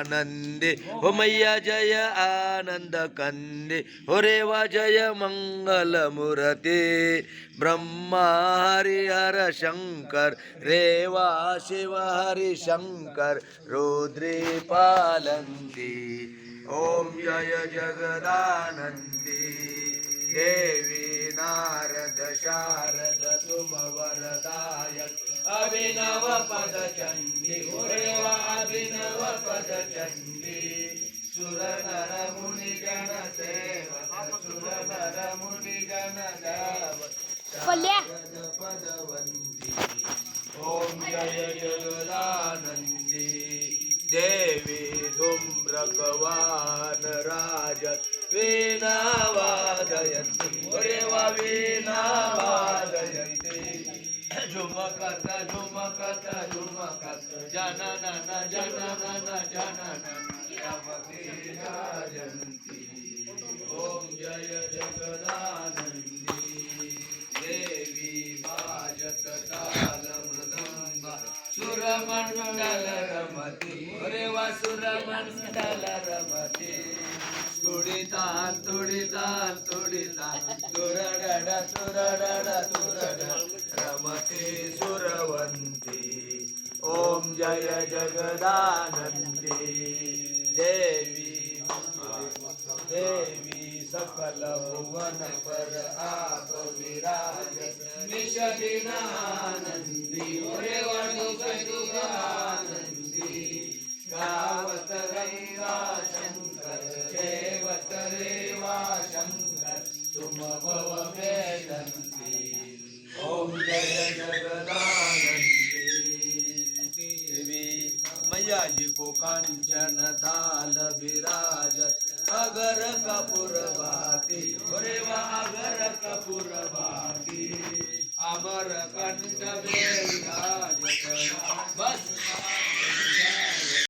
आनंदे। हो मैया जय आनंद कंदे। हो रेवा जय मंगल मूर्ते। ब्रह्मा हरिहर शंकर, रेवा शिव हरि शंकर, रुद्रे पालन्ति ॐ जय जगदानन्दी देवी नारद शारद तुम वरदायक अभिनव पद चंडी अभिनव पद चंडी सुर नर मुनि गण सुर नर मुनि गण पल्ल्या. शारद पदवंती ओम जय झुमकता झुमकता झुमकत जाना नाना जाना नाना जाना नानंती ओम जय जगदानंदी. देवी बाजकतालमृदंब सुरमंडल रमती. अरे वा सुरमंडल रमती. तुडिता तुडिता तुडिता. तुरडड तुरडड तुरडड. ॐ जय जगदानन्दी। देवी देवी सकल भुवन पर आप विराज। निषदिनानंदी रे आनंदी गावत रैवा शंकर, देवत रेवा शंकर। तुम भव वेदंती। ओम जय मैया जी को कंचन दाल विराज अगर कपूर बाती अगर कपूर